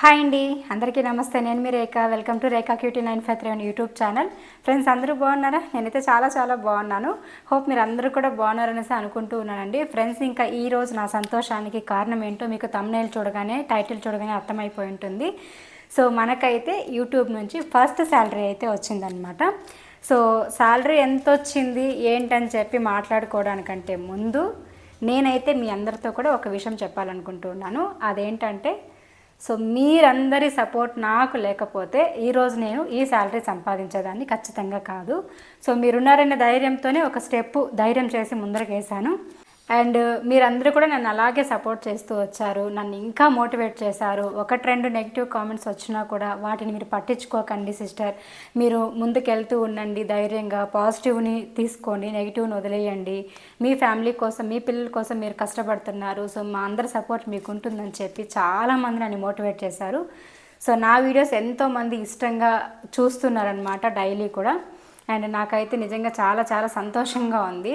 Hi అండి అందరికీ నమస్తే. నేను మీ Rekha. Welcome to Rekha cutie nine five three YouTube channel. Friends అందరూ బాగున్నారా? నేనైతే చాలా చాలా బాగున్నాను. హోప్ మీరు అందరూ కూడా బాగున్నారనేసి అనుకుంటూ ఉన్నానండి. ఫ్రెండ్స్ ఇంకా ఈ రోజు నా సంతోషానికి కారణం ఏంటో మీకు తమ్నైల్ చూడగానే టైటిల్ చూడగానే అర్థమైపోయి ఉంటుంది. సో మనకైతే యూట్యూబ్ నుంచి ఫస్ట్ శాలరీ అయితే వచ్చిందనమాట సో శాలరీ ఎంత వచ్చింది ఏంటని చెప్పి మాట్లాడుకోవడానికంటే ముందు నేనైతే మీ అందరితో కూడా ఒక విషయం చెప్పాలనుకుంటున్నాను. అదేంటంటే సో మీరందరి సపోర్ట్ నాకు లేకపోతే ఈరోజు నేను ఈ శాలరీ సంపాదించేదాన్ని ఖచ్చితంగా కాదు. సో మీరున్నారనే ధైర్యంతోనే ఒక స్టెప్ ధైర్యం చేసి ముందరకు అండ్ మీరందరూ కూడా నన్ను అలాగే సపోర్ట్ చేస్తూ వచ్చారు. నన్ను ఇంకా మోటివేట్ చేశారు. ఒకటి రెండు నెగిటివ్ కామెంట్స్ వచ్చినా కూడా వాటిని మీరు పట్టించుకోకండి సిస్టర్. మీరు ముందుకెళ్తూ ఉండండి ధైర్యంగా పాజిటివ్ని తీసుకోండి నెగిటివ్ని వదిలేయండి. మీ ఫ్యామిలీ కోసం మీ పిల్లల కోసం మీరు కష్టపడుతున్నారు. సో మా అందరి సపోర్ట్ మీకు ఉంటుందని చెప్పి చాలామంది నన్ను మోటివేట్ చేశారు. సో నా వీడియోస్ ఎంతోమంది ఇష్టంగా చూస్తున్నారనమాట డైలీ కూడా. అండ్ నాకైతే నిజంగా చాలా చాలా సంతోషంగా ఉంది.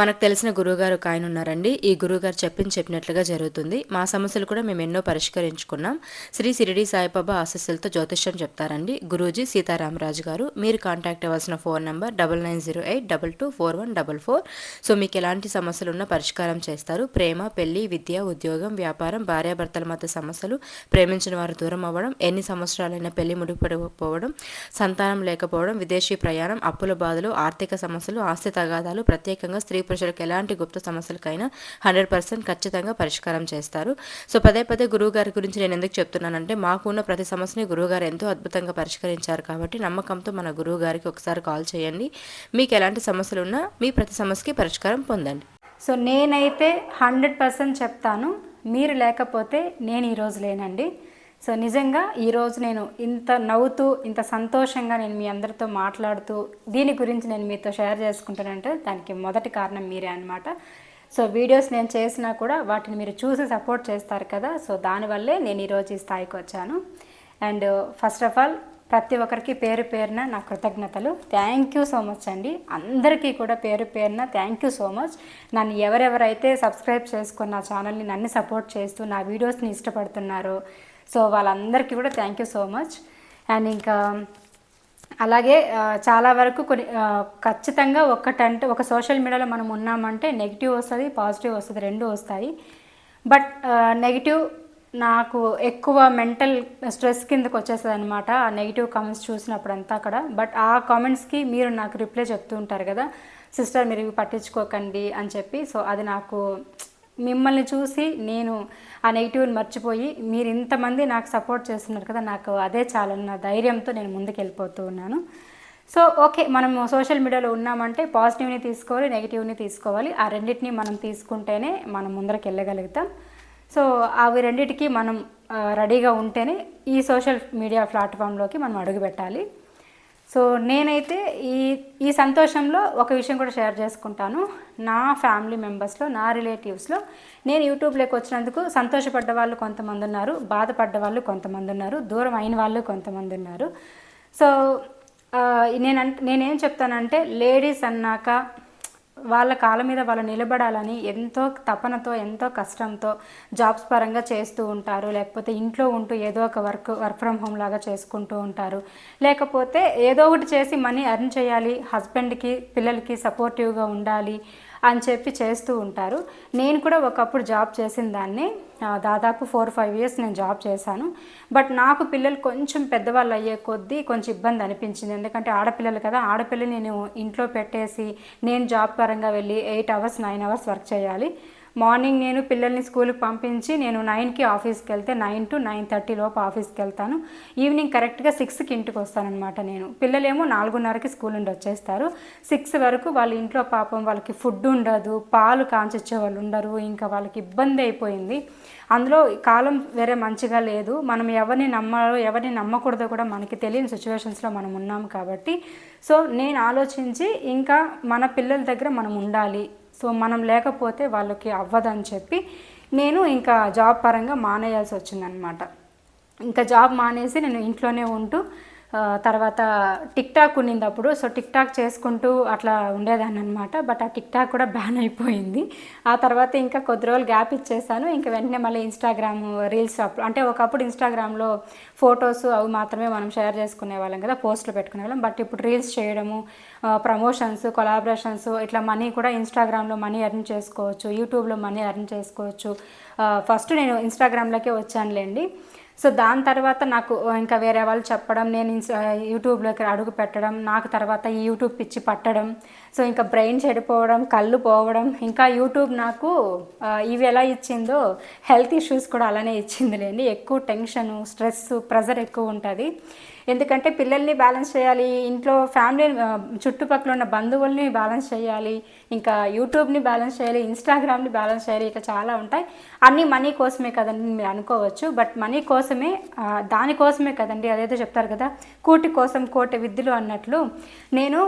మనకు తెలిసిన గురువుగారు ఒక ఆయన ఉన్నారండి. ఈ గురువుగారు చెప్పింది చెప్పినట్లుగా జరుగుతుంది. మా సమస్యలు కూడా మేము ఎన్నో పరిష్కరించుకున్నాం. శ్రీ సిరిడి సాయిబాబా ఆశస్సులతో జ్యోతిష్యం చెప్తారండి. గురూజీ సీతారామరాజు గారు మీరు కాంటాక్ట్ అవ్వాల్సిన phone number double nine zero eight double two four one double four. So మీకు ఎలాంటి సమస్యలు ఉన్నా పరిష్కారం చేస్తారు. ప్రేమ పెళ్ళి విద్య ఉద్యోగం వ్యాపారం భార్యాభర్తల మధ్య సమస్యలు ప్రేమించిన వారు దూరం అవ్వడం ఎన్ని సంవత్సరాలైనా పెళ్ళి ముడిపడిపోవడం సంతానం లేకపోవడం విదేశీ ప్రయాణం అప్పుల బాధలు ఆర్థిక సమస్యలు ఆస్తి తగాదాలు ప్రత్యేకంగా స్త్రీ పురుషులకు ఎలాంటి గుప్త సమస్యలకైనా హండ్రెడ్ పర్సెంట్ ఖచ్చితంగా పరిష్కారం చేస్తారు. సో పదే పదే గురువు గారి గురించి నేను ఎందుకు చెప్తున్నానంటే మాకు ఉన్న ప్రతి సమస్యని గురువుగారు ఎంతో అద్భుతంగా పరిష్కరించారు కాబట్టి నమ్మకంతో మన గురువు గారికి ఒకసారి కాల్ చేయండి. మీకు ఎలాంటి సమస్యలు ఉన్నా మీ ప్రతి సమస్యకి పరిష్కారం పొందండి. సో నేనైతే హండ్రెడ్ పర్సెంట్ చెప్తాను. మీరు లేకపోతే నేను ఈరోజు లేనండి. సో నిజంగా ఈరోజు నేను ఇంత నవ్వుతూ ఇంత సంతోషంగా నేను మీ అందరితో మాట్లాడుతూ దీని గురించి నేను మీతో షేర్ చేసుకుంటానంటే దానికి మొదటి కారణం మీరే అనమాట సో వీడియోస్ నేను చేసినా కూడా వాటిని మీరు చూసి సపోర్ట్ చేస్తారు కదా సో దానివల్లే నేను ఈరోజు ఈ స్థాయికి వచ్చాను. అండ్ ఫస్ట్ ఆఫ్ ఆల్ ప్రతి ఒక్కరికి పేరు పేరున నా కృతజ్ఞతలు. థ్యాంక్ యూ సో మచ్ అండి. అందరికీ కూడా పేరు పేరున థ్యాంక్ యూ సో మచ్. నన్ను ఎవరెవరైతే సబ్స్క్రైబ్ చేసుకున్న నా ఛానల్ని నన్ను సపోర్ట్ చేస్తూ నా వీడియోస్ని ఇష్టపడుతున్నారో సో వాళ్ళందరికీ కూడా thank you so much and ఇంకా అలాగే చాలా వరకు కొన్ని ఖచ్చితంగా ఒక్కటంటే ఒక సోషల్ మీడియాలో మనం ఉన్నామంటే నెగిటివ్ వస్తుంది పాజిటివ్ వస్తుంది రెండు వస్తాయి. బట్ నెగిటివ్ నాకు ఎక్కువ మెంటల్ స్ట్రెస్ కిందకు వచ్చేస్తుంది అనమాట ఆ నెగిటివ్ కామెంట్స్ చూసినప్పుడు అంతా అక్కడ బట్ ఆ కామెంట్స్కి మీరు నాకు రిప్లై చెప్తూ ఉంటారు కదా సిస్టర్ మీరు ఇవి పట్టించుకోకండి అని చెప్పి. సో అది నాకు మిమ్మల్ని చూసి నేను ఆ నెగిటివ్ని మర్చిపోయి మీరు ఇంతమంది నాకు సపోర్ట్ చేస్తున్నారు కదా నాకు అదే చాలన్న ధైర్యంతో నేను ముందుకు వెళ్ళిపోతూ ఉన్నాను. సో ఓకే మనం సోషల్ మీడియాలో ఉన్నామంటే పాజిటివ్ని తీసుకోవాలి నెగిటివ్ని తీసుకోవాలి. ఆ రెండింటిని మనం తీసుకుంటేనే మనం ముందరకు వెళ్ళగలుగుతాం సో అవి రెండిటికి మనం రెడీగా ఉంటేనే ఈ సోషల్ మీడియా ప్లాట్ఫామ్లోకి మనం అడుగుపెట్టాలి. సో నేనైతే ఈ ఈ సంతోషంలో ఒక విషయం కూడా షేర్ చేసుకుంటాను. నా ఫ్యామిలీ మెంబర్స్లో నా రిలేటివ్స్లో నేను యూట్యూబ్లోకి వచ్చినందుకు సంతోషపడ్డ వాళ్ళు కొంతమంది ఉన్నారు బాధపడ్డ వాళ్ళు కొంతమంది ఉన్నారు దూరం అయిన వాళ్ళు కొంతమంది ఉన్నారు. సో నేను నేనేం చెప్తానంటే లేడీస్ అన్నాక వాళ్ళ కాళ్ళ మీద వాళ్ళు నిలబడాలని ఎంతో తపనతో ఎంతో కష్టంతో జాబ్స్ పరంగా చేస్తూ ఉంటారు. లేకపోతే ఇంట్లో ఉంటూ ఏదో ఒక వర్క్ వర్క్ ఫ్రమ్ హోమ్ లాగా చేసుకుంటూ ఉంటారు. లేకపోతే ఏదో ఒకటి చేసి మనీ అర్న్ చేయాలి. హస్బెండ్కి పిల్లలకి సపోర్టివ్గా ఉండాలి. అని చెప్పి చేస్తూ ఉంటారు. నేను కూడా ఒకప్పుడు జాబ్ చేసిన దాన్ని దాదాపు ఫోర్ ఫైవ్ ఇయర్స్ నేను జాబ్ చేశాను. బట్ నాకు పిల్లలు కొంచెం పెద్దవాళ్ళు అయ్యే కొద్దీ కొంచెం ఇబ్బంది అనిపించింది. ఎందుకంటే ఆడపిల్లలు కదా ఆడపిల్లని నేను ఇంట్లో పెట్టేసి నేను జాబ్ పరంగా వెళ్ళి eight hours nine hours work చేయాలి. మార్నింగ్ నేను పిల్లల్ని స్కూల్కి పంపించి నేను నైన్కి ఆఫీస్కి వెళ్తే నైన్ టు నైన్ థర్టీ లోపు ఆఫీస్కి వెళ్తాను. ఈవినింగ్ కరెక్ట్గా సిక్స్కి ఇంటికి వస్తానమాట నేను. పిల్లలేమో నాలుగున్నరకి స్కూల్ నుండి వచ్చేస్తారు. సిక్స్ వరకు వాళ్ళ ఇంట్లో పాపం వాళ్ళకి ఫుడ్ ఉండదు పాలు కాంచిచ్చే వాళ్ళు ఉండరు ఇంకా వాళ్ళకి ఇబ్బంది అయిపోయింది. అందులో కాలం వేరే మంచిగా లేదు. మనం ఎవరిని నమ్మాలో ఎవరిని నమ్మకూడదో కూడా మనకి తెలియని సిచ్యువేషన్స్లో మనం ఉన్నాం కాబట్టి. సో నేను ఆలోచించి ఇంకా మన పిల్లల దగ్గర మనం ఉండాలి. సో మనం లేకపోతే వాళ్ళకి అవ్వదని చెప్పి నేను ఇంకా జాబ్ పరంగా మానేయాల్సి వచ్చిందనమాట ఇంకా జాబ్ మానేసి నేను ఇంట్లోనే ఉంటూ తర్వాత టిక్ టాక్ ఉన్నింది అప్పుడు సో టిక్ టాక్ చేసుకుంటూ అట్లా ఉండేదాన్ని అనమాట బట్ ఆ టిక్ టాక్ కూడా బ్యాన్ అయిపోయింది. ఆ తర్వాత ఇంకా కొద్ది రోజులు గ్యాప్ ఇచ్చేసాను. ఇంకా వెంటనే మళ్ళీ ఇన్స్టాగ్రామ్ రీల్స్ అప్ అంటే ఒకప్పుడు ఇన్స్టాగ్రామ్లో ఫొటోస్ అవి మాత్రమే మనం షేర్ చేసుకునే వాళ్ళం కదా పోస్టులు పెట్టుకునే వాళ్ళం. బట్ ఇప్పుడు రీల్స్ చేయడము ప్రమోషన్స్ కొలాబరేషన్స్ ఇట్లా మనీ కూడా ఇన్స్టాగ్రామ్లో మనీ ఎర్న్ చేసుకోవచ్చు యూట్యూబ్లో మనీ ఎర్న్ చేసుకోవచ్చు. ఫస్ట్ నేను ఇన్స్టాగ్రామ్లోకే వచ్చానులేండి. సో దాని తర్వాత నాకు ఇంకా వేరే వాళ్ళు చెప్పడం నేను యూట్యూబ్లోకి అడుగు పెట్టడం నాకు తర్వాత ఈ యూట్యూబ్ పిచ్చి పట్టడం సో ఇంకా బ్రెయిన్ చెడిపోవడం కళ్ళు పోవడం ఇంకా యూట్యూబ్ నాకు ఇవి ఎలా ఇచ్చిందో హెల్త్ ఇష్యూస్ కూడా అలానే ఇచ్చింది లేండి ఎక్కువ టెన్షన్ స్ట్రెస్ ప్రెజర్ ఎక్కువ ఉంటుంది. ఎందుకంటే పిల్లల్ని బ్యాలెన్స్ చేయాలి ఇంట్లో ఫ్యామిలీ చుట్టుపక్కల ఉన్న బంధువుల్ని బ్యాలెన్స్ చేయాలి ఇంకా యూట్యూబ్ని బ్యాలెన్స్ చేయాలి ఇన్స్టాగ్రామ్ని బ్యాలెన్స్ చేయాలి ఇట్లా చాలా ఉంటాయి. అన్నీ మనీ కోసమే కదండి మీరు అనుకోవచ్చు బట్ మనీ కోసమే దానికోసమే కదండి అదేదో చెప్తారు కదా కూటి కోసం కోటి విద్యలు అన్నట్లు. నేను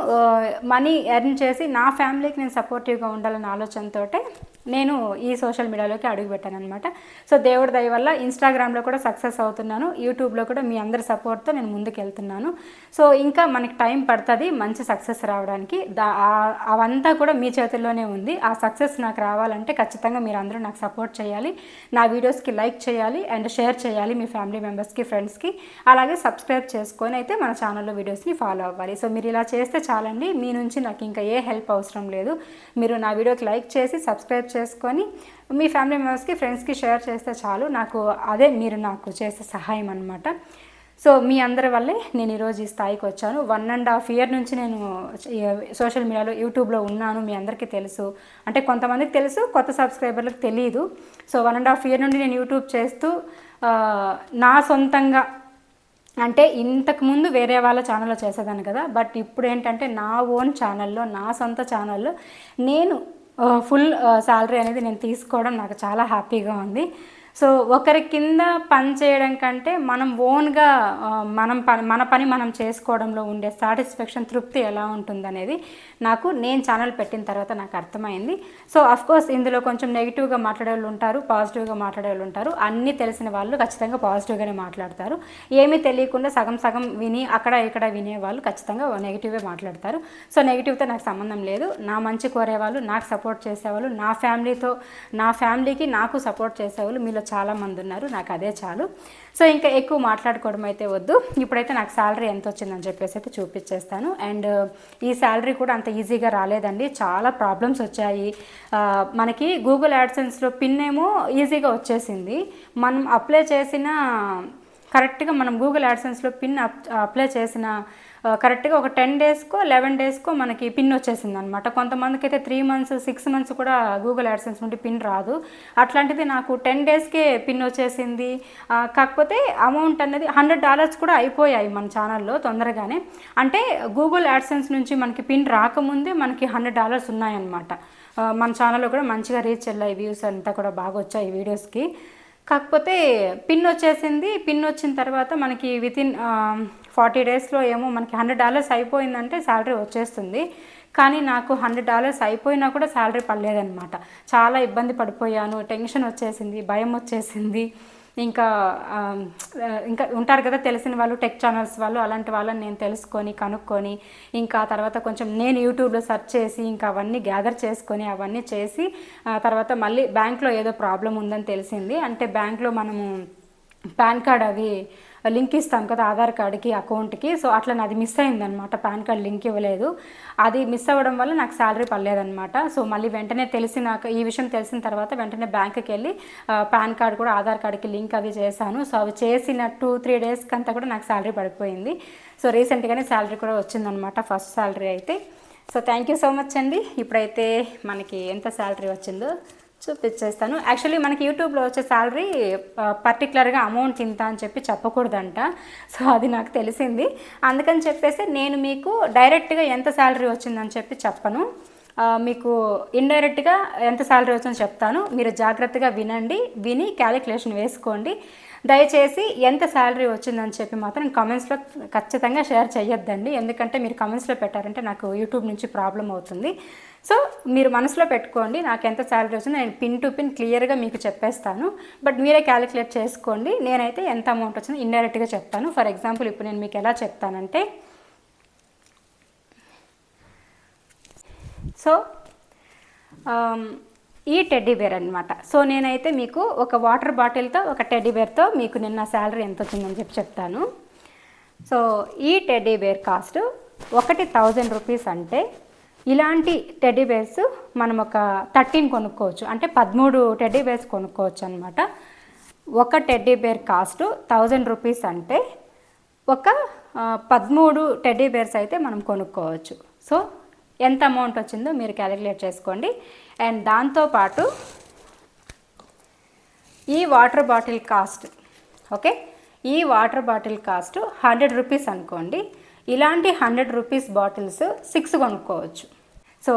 మనీ ఎర్న్ చేసి నా ఫ్యామిలీకి నేను సపోర్టివ్గా ఉండాలన్న ఆలోచనతోటే నేను ఈ సోషల్ మీడియాలోకి అడుగుపెట్టాను అనమాట సో దేవుడి దయ వల్ల ఇన్స్టాగ్రామ్లో కూడా సక్సెస్ అవుతున్నాను. యూట్యూబ్లో కూడా మీ అందరి సపోర్ట్తో నేను ముందుకు వెళ్తున్నాను సో ఇంకా మనకి టైం పడుతుంది మంచి సక్సెస్ రావడానికి. దా అవంతా కూడా మీ చేతుల్లోనే ఉంది. ఆ సక్సెస్ నాకు రావాలంటే ఖచ్చితంగా మీరు అందరూ నాకు సపోర్ట్ చేయాలి. నా వీడియోస్కి లైక్ చేయాలి అండ్ షేర్ చేయాలి మీ ఫ్యామిలీ మెంబర్స్కి ఫ్రెండ్స్కి. అలాగే సబ్స్క్రైబ్ చేసుకొని అయితే మన ఛానల్లో వీడియోస్ని ఫాలో అవ్వాలి. సో మీరు ఇలా చేస్తే చాలండి. మీ నుంచి నాకు ఇంకా ఏ హెల్ప్ అవసరం లేదు. మీరు నా వీడియోకి లైక్ చేసి సబ్స్క్రైబ్ చేసుకొని మీ ఫ్యామిలీ మెంబర్స్కి ఫ్రెండ్స్కి షేర్ చేస్తే చాలు. నాకు అదే మీరు నాకు చేసే సహాయం అనమాట సో మీ అందరి వల్లే నేను ఈరోజు ఈ స్థాయికి వచ్చాను. వన్ అండ్ హాఫ్ ఇయర్ నుంచి నేను సోషల్ మీడియాలో యూట్యూబ్లో ఉన్నాను. మీ అందరికీ తెలుసు. అంటే కొంతమందికి తెలుసు కొత్త సబ్స్క్రైబర్లకు తెలియదు so one and half year నుండి నేను యూట్యూబ్ చేస్తూ నా సొంతంగా అంటే ఇంతకుముందు వేరే వాళ్ళ ఛానల్లో చేసేదాన్ని కదా. బట్ ఇప్పుడు ఏంటంటే నా ఓన్ ఛానల్లో నా సొంత ఛానల్లో నేను ఫుల్ శాలరీ అనేది నేను తీసుకోవడం నాకు చాలా హ్యాపీగా ఉంది. సో ఒకరి కింద పని చేయడం కంటే మనం ఓన్గా మనం పని మన పని మనం చేసుకోవడంలో ఉండే సాటిస్ఫాక్షన్ తృప్తి ఎలా ఉంటుందనేది నాకు నేను ఛానల్ పెట్టిన తర్వాత నాకు అర్థమైంది. సో కోర్స్ ఇందులో కొంచెం నెగిటివ్గా మాట్లాడే వాళ్ళు ఉంటారు పాజిటివ్గా మాట్లాడే వాళ్ళు ఉంటారు. అన్నీ తెలిసిన వాళ్ళు ఖచ్చితంగా పాజిటివ్గానే మాట్లాడతారు. ఏమీ తెలియకుండా సగం సగం విని అక్కడ ఇక్కడ వినేవాళ్ళు ఖచ్చితంగా నెగిటివ్గా మాట్లాడతారు. సో నెగిటివ్తో నాకు సంబంధం లేదు. నా మంచి కోరేవాళ్ళు నాకు సపోర్ట్ చేసేవాళ్ళు నా ఫ్యామిలీతో నా ఫ్యామిలీకి నాకు సపోర్ట్ చేసేవాళ్ళు మీలో చాలామంది ఉన్నారు నాకు అదే చాలు. సో ఇంకా ఎక్కువ మాట్లాడుకోవడం అయితే వద్దు. ఇప్పుడైతే నాకు శాలరీ ఎంత వచ్చిందని చెప్పేసి అయితే చూపించేస్తాను. అండ్ ఈ శాలరీ కూడా అంత ఈజీగా రాలేదండి. చాలా ప్రాబ్లమ్స్ వచ్చాయి. మనకి గూగుల్ యాడ్సెన్స్లో పిన్ ఏమో ఈజీగా వచ్చేసింది. మనం అప్లై చేసిన కరెక్ట్గా మనం గూగుల్ యాడ్సెన్స్లో పిన్ అప్ అప్లై చేసిన కరెక్ట్గా ఒక టెన్ డేస్కో లెవెన్ డేస్కో మనకి పిన్ వచ్చేసింది అనమాట కొంతమందికి అయితే త్రీ మంత్స్ సిక్స్ మంత్స్ కూడా గూగుల్ యాడ్సెన్స్ నుండి పిన్ రాదు. అట్లాంటిది నాకు టెన్ డేస్కే పిన్ వచ్చేసింది. కాకపోతే అమౌంట్ అనేది హండ్రెడ్ డాలర్స్ కూడా అయిపోయాయి మన ఛానల్లో తొందరగానే. అంటే గూగుల్ యాడ్సెన్స్ నుంచి మనకి పిన్ రాకముందే మనకి హండ్రెడ్ డాలర్స్ ఉన్నాయన్నమాట. మన ఛానల్లో కూడా మంచిగా రీచ్ వెళ్ళాయి వ్యూస్ అంతా కూడా బాగా వచ్చాయి వీడియోస్కి. కాకపోతే పిన్ వచ్చేసింది. పిన్ వచ్చిన తర్వాత మనకి వితిన్ ఫార్టీ డేస్లో ఏమో మనకి హండ్రెడ్ డాలర్స్ అయిపోయిందంటే శాలరీ వచ్చేస్తుంది. కానీ నాకు హండ్రెడ్ డాలర్స్ అయిపోయినా కూడా శాలరీ పడలేదన్నమాట. చాలా ఇబ్బంది పడిపోయాను. టెన్షన్ వచ్చేసింది. భయం వచ్చేసింది. ఇంకా ఇంకా ఉంటారు కదా తెలిసిన వాళ్ళు టెక్ ఛానల్స్ వాళ్ళు అలాంటి వాళ్ళని నేను తెలుసుకొని కనుక్కొని ఇంకా తర్వాత కొంచెం నేను యూట్యూబ్లో సెర్చ్ చేసి ఇంకా అవన్నీ గ్యాదర్ చేసుకొని అవన్నీ చేసి ఆ తర్వాత మళ్ళీ బ్యాంక్లో ఏదో ప్రాబ్లం ఉందని తెలిసింది. అంటే బ్యాంక్లో మనము పాన్ కార్డ్ అవి లింక్ ఇస్తాం కదా ఆధార్ కార్డ్కి అకౌంట్కి. సో అట్లా నాది మిస్ అయిందనమాట పాన్ కార్డ్ లింక్ ఇవ్వలేదు. అది మిస్ అవ్వడం వల్ల నాకు శాలరీ పడలేదనమాట సో మళ్ళీ వెంటనే తెలిసినాక ఈ విషయం తెలిసిన తర్వాత వెంటనే బ్యాంక్కి వెళ్ళి పాన్ కార్డ్ కూడా ఆధార్ కార్డ్కి లింక్ అవి చేశాను. సో అవి చేసిన టూ త్రీ డేస్కి అంతా కూడా నాకు శాలరీ పడిపోయింది. సో రీసెంట్గానే శాలరీ కూడా వచ్చిందనమాట ఫస్ట్ శాలరీ అయితే. So thank you so much అండి. ఇప్పుడైతే మనకి ఎంత శాలరీ వచ్చిందో చూపించేస్తాను. యాక్చువల్లీ మనకి యూట్యూబ్లో వచ్చే శాలరీ పర్టికులర్గా అమౌంట్ ఇంత అని చెప్పి చెప్పకూడదంట. సో అది నాకు తెలిసింది. అందుకని చెప్పేసి నేను మీకు డైరెక్ట్గా ఎంత శాలరీ వచ్చిందని చెప్పి చెప్పను. మీకు ఇండైరెక్ట్గా ఎంత శాలరీ వచ్చిందో చెప్తాను. మీరు జాగ్రత్తగా వినండి విని క్యాలిక్యులేషన్ వేసుకోండి. దయచేసి ఎంత శాలరీ వచ్చిందని చెప్పి మాత్రం కమెంట్స్లో ఖచ్చితంగా షేర్ చేయొద్దండి ఎందుకంటే మీరు కమెంట్స్లో పెట్టారంటే నాకు యూట్యూబ్ నుంచి ప్రాబ్లం అవుతుంది. సో మీరు మనసులో పెట్టుకోండి నాకు ఎంత శాలరీ వచ్చిందో నేను పిన్ టు పిన్ క్లియర్గా మీకు చెప్పేస్తాను. బట్ మీరే క్యాలిక్యులేట్ చేసుకోండి. నేనైతే ఎంత అమౌంట్ వచ్చిందో ఇండైరెక్ట్గా చెప్తాను. ఫర్ ఎగ్జాంపుల్ ఇప్పుడు నేను మీకు ఎలా చెప్తానంటే సో um, ఈ టెడ్డీ బేర్ అనమాట సో నేనైతే మీకు ఒక వాటర్ బాటిల్తో ఒక టెడ్డీ బేర్తో మీకు నిన్న శాలరీ ఎంత వచ్చిందని చెప్పి చెప్తాను. సో ఈ టెడ్డీ బేర్ కాస్ట్ ఒకటి థౌజండ్ రూపీస్ అంటే ఇలాంటి టెడ్డీ బేర్స్ మనం ఒక థర్టీన్ కొనుక్కోవచ్చు. అంటే పదమూడు టెడ్డీ బేర్స్ కొనుక్కోవచ్చు అనమాట ఒక teddy bear cost thousand rupees అంటే ఒక పదమూడు టెడ్డీ బేర్స్ అయితే మనం కొనుక్కోవచ్చు. సో ఎంత అమౌంట్ వచ్చిందో మీరు క్యాలిక్యులేట్ చేసుకోండి. అండ్ దాంతోపాటు ఈ వాటర్ బాటిల్ కాస్ట్ ఓకే ఈ water bottle cost hundred rupees అనుకోండి. ఇలాంటి హండ్రెడ్ రూపీస్ బాటిల్స్ సిక్స్ కొనుక్కోవచ్చు. సో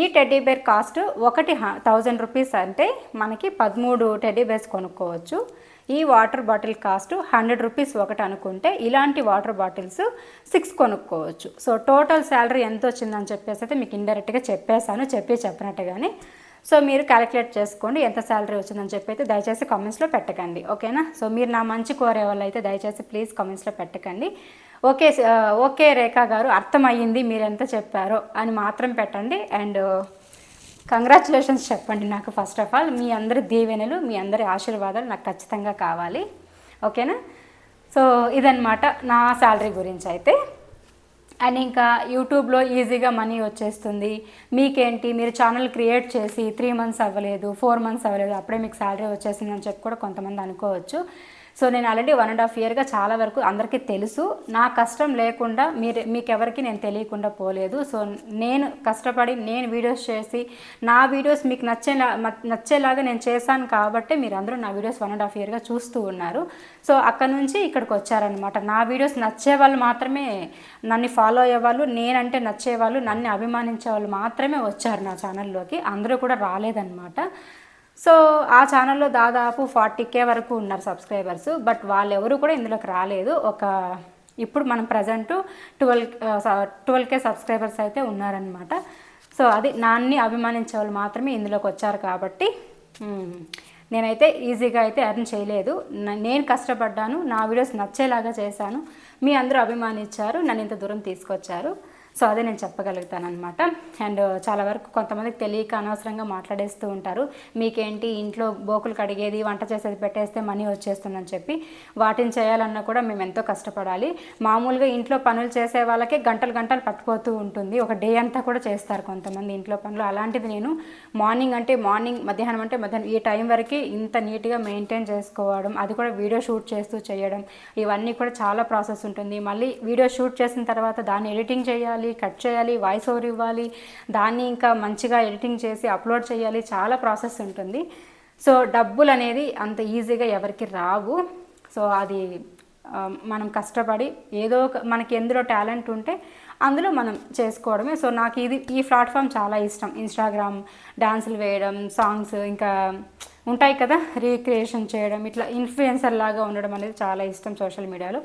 ఈ టెడ్డీ బేర్ కాస్ట్ ఒకటి థౌజండ్ రూపీస్ అంటే మనకి పదమూడు టెడ్డీ బేర్స్ కొనుక్కోవచ్చు. ఈ water bottle cost hundred rupees ఒకటి అనుకుంటే ఇలాంటి వాటర్ బాటిల్స్ సిక్స్ కొనుక్కోవచ్చు. సో టోటల్ శాలరీ ఎంత వచ్చిందని చెప్పేసి అయితే మీకు ఇండైరెక్ట్గా చెప్పేశాను చెప్పి చెప్పినట్టుగానే. సో మీరు క్యాలిక్యులేట్ చేసుకోండి ఎంత శాలరీ వచ్చిందని చెప్పి అయితే దయచేసి కామెంట్స్లో పెట్టకండి. ఓకేనా? సో మీరు నా మంచి కోరే వాళ్ళు అయితే దయచేసి ప్లీజ్ కామెంట్స్లో పెట్టకండి. ఓకే ఓకే రేఖా గారు అర్థమయ్యింది మీరు ఎంత చెప్పారో అని మాత్రం పెట్టండి. అండ్ కంగ్రాచులేషన్స్ చెప్పండి నాకు ఫస్ట్ ఆఫ్ ఆల్ మీ అందరి దీవెనలు మీ అందరి ఆశీర్వాదాలు నాకు ఖచ్చితంగా కావాలి. ఓకేనా? సో ఇదనమాట నా శాలరీ గురించి అయితే. అండ్ ఇంకా యూట్యూబ్లో ఈజీగా మనీ వచ్చేస్తుంది. మీకేంటి? మీరు ఛానల్ క్రియేట్ చేసి త్రీ మంత్స్ అవ్వలేదు ఫోర్ మంత్స్ అవ్వలేదు అప్పుడే మీకు శాలరీ వచ్చేసింది అని చెప్పి కూడా కొంతమంది అనుకోవచ్చు. సో నేను ఆల్రెడీ వన్ అండ్ హాఫ్ ఇయర్గా చాలా వరకు అందరికీ తెలుసు. నా కష్టం లేకుండా మీరు మీకెవరికి నేను తెలియకుండా పోలేదు. సో నేను కష్టపడి నేను వీడియోస్ చేసి నా వీడియోస్ మీకు నచ్చేలా నచ్చేలాగా నేను చేశాను కాబట్టి మీరు అందరూ నా వీడియోస్ వన్ అండ్ హాఫ్ ఇయర్గా చూస్తూ ఉన్నారు. సో అక్కడ నుంచి ఇక్కడికి వచ్చారనమాట నా వీడియోస్ నచ్చే వాళ్ళు మాత్రమే నన్ను ఫాలో అయ్యేవాళ్ళు నేనంటే నచ్చేవాళ్ళు నన్ను అభిమానించే వాళ్ళు మాత్రమే వచ్చారు నా ఛానల్లోకి. అందరూ కూడా రాలేదన్నమాట. సో ఆ ఛానల్లో దాదాపు ఫార్టీ కే వరకు ఉన్నారు సబ్స్క్రైబర్స్. బట్ వాళ్ళు కూడా ఇందులోకి రాలేదు. ఒక ఇప్పుడు మనం present twelve twelve K subscribers అయితే ఉన్నారనమాట సో అది నాన్ని అభిమానించే వాళ్ళు మాత్రమే ఇందులోకి వచ్చారు కాబట్టి నేనైతే ఈజీగా అయితే ఎర్న్ చేయలేదు. నేను కష్టపడ్డాను నా వీడియోస్ నచ్చేలాగా చేశాను. మీ అందరూ అభిమానించారు నన్ను ఇంత దూరం తీసుకొచ్చారు. సో అదే నేను చెప్పగలుగుతాను అనమాట అండ్ చాలా వరకు కొంతమందికి తెలియక అనవసరంగా మాట్లాడేస్తూ ఉంటారు. మీకేంటి ఇంట్లో బోకులు కడిగేది వంట చేసేది పెట్టేస్తే మనీ వచ్చేస్తుందని చెప్పి వాటిని చేయాలన్నా కూడా మేము ఎంతో కష్టపడాలి. మామూలుగా ఇంట్లో పనులు చేసే వాళ్ళకే గంటలు గంటలు పట్టుకోతూ ఉంటుంది. ఒక డే అంతా కూడా చేస్తారు కొంతమంది ఇంట్లో పనులు. అలాంటిది నేను మార్నింగ్ అంటే మార్నింగ్ మధ్యాహ్నం అంటే మధ్యాహ్నం ఈ టైం వరకు ఇంత నీట్గా మెయింటైన్ చేసుకోవడం అది కూడా వీడియో షూట్ చేస్తూ చేయడం ఇవన్నీ కూడా చాలా ప్రాసెస్ ఉంటుంది. మళ్ళీ వీడియో షూట్ చేసిన తర్వాత దాన్ని ఎడిటింగ్ చేయాలి కట్ చేయాలి వాయిస్ ఓవర్ ఇవ్వాలి దాన్ని ఇంకా మంచిగా ఎడిటింగ్ చేసి అప్లోడ్ చేయాలి చాలా ప్రాసెస్ ఉంటుంది. సో డబ్బులు అనేది అంత ఈజీగా ఎవరికి రావు. సో అది మనం కష్టపడి ఏదో ఒక మనకి ఎందులో టాలెంట్ ఉంటే అందులో మనం చేసుకోవడమే. సో నాకు ఇది ఈ ప్లాట్ఫామ్ చాలా ఇష్టం. ఇన్స్టాగ్రామ్ డాన్సులు వేయడం సాంగ్స్ ఇంకా ఉంటాయి కదా రీక్రియేషన్ చేయడం ఇట్లా ఇన్ఫ్లుయెన్సర్ లాగా ఉండడం అనేది చాలా ఇష్టం సోషల్ మీడియాలో.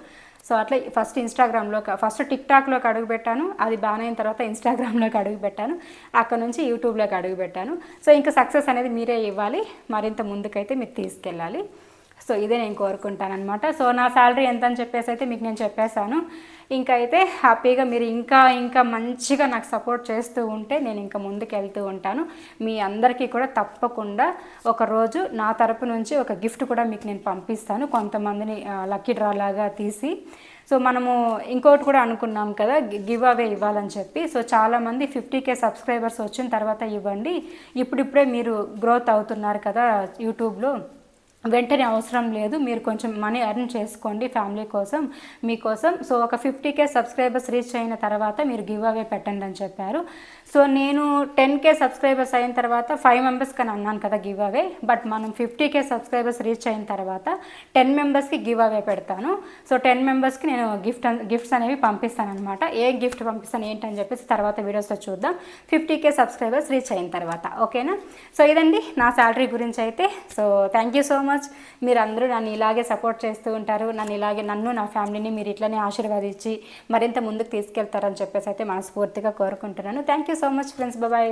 సో అట్లా ఫస్ట్ ఇన్స్టాగ్రామ్లో ఫస్ట్ టిక్ టాక్లోకి అడుగు పెట్టాను. అది బాగా అయిన తర్వాత ఇన్స్టాగ్రామ్లోకి అడుగు పెట్టాను. అక్కడ నుంచి యూట్యూబ్లోకి అడుగు పెట్టాను. సో ఇంకా సక్సెస్ అనేది మీరే ఇవ్వాలి. మరింత ముందుకైతే మీరు తీసుకెళ్ళాలి. సో ఇదే నేను కోరుకుంటాను అనమాట సో నా శాలరీ ఎంత అని చెప్పేసి అయితే మీకు నేను చెప్పేశాను. ఇంకా అయితే హ్యాపీగా మీరు ఇంకా ఇంకా మంచిగా నాకు సపోర్ట్ చేస్తూ ఉంటే నేను ఇంకా ముందుకు వెళ్తూ ఉంటాను. మీ అందరికీ కూడా తప్పకుండా ఒక రోజు నా తరపు నుంచి ఒక గిఫ్ట్ కూడా మీకు నేను పంపిస్తాను. కొంతమందిని లక్కీ డ్రా లాగా తీసి. సో మనము ఇంకోటి కూడా అనుకున్నాం కదా గివ్ అవే ఇవ్వాలని చెప్పి. సో చాలామంది ఫిఫ్టీ కే సబ్స్క్రైబర్స్ వచ్చిన తర్వాత ఇవ్వండి. ఇప్పుడిప్పుడే మీరు గ్రోత్ అవుతున్నారు కదా యూట్యూబ్లో. వెంటనే అవసరం లేదు. మీరు కొంచెం మనీ ఎర్న్ చేసుకోండి ఫ్యామిలీ కోసం మీకోసం. సో ఒక ఫిఫ్టీ కే సబ్స్క్రైబర్స్ రీచ్ అయిన తర్వాత మీరు గివ్ అవే పెట్టండి అని చెప్పారు. సో నేను టెన్ కే సబ్స్క్రైబర్స్ అయిన తర్వాత ఫైవ్ మెంబర్స్ అని అన్నాను కదా గివ్ అవే బట్ మనం ఫిఫ్టీ కే సబ్స్క్రైబర్స్ రీచ్ అయిన తర్వాత టెన్ మెంబర్స్కి గివ్ అవే పెడతాను. సో టెన్ మెంబర్స్కి నేను గిఫ్ట్ గిఫ్ట్స్ అనేవి పంపిస్తాను అనమాట ఏ గిఫ్ట్ పంపిస్తాను ఏంటని చెప్పేసి తర్వాత వీడియోస్లో చూద్దాం. ఫిఫ్టీ కే సబ్స్క్రైబర్స్ రీచ్ అయిన తర్వాత ఓకేనా? సో ఇదండి నా శాలరీ గురించి అయితే. So thank you so much. మీరు అందరూ నన్ను ఇలాగే సపోర్ట్ చేస్తూ ఉంటారు. నన్ను ఇలాగే నన్ను నా ఫ్యామిలీని మీరు ఇట్లనే ఆశీర్వదించి మరింత ముందుకు తీసుకెళ్తారని చెప్పేసి అయితే మనస్ఫూర్తిగా కోరుకుంటున్నాను. Thank you so much friends bye